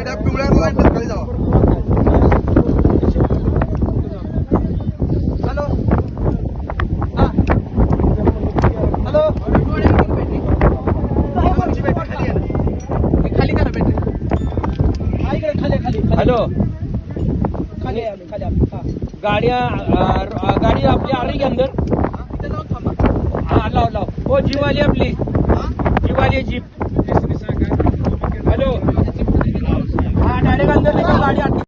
Hello. हा hello खाली खाली खाली हॅलो खाली खाली आलो हा गाड़िया गाड़ी आपली आ रही है अंदर? थांबा। हाँ लाओ लाओ। वो जीप वाली आपली जीप वाली जीप। Italia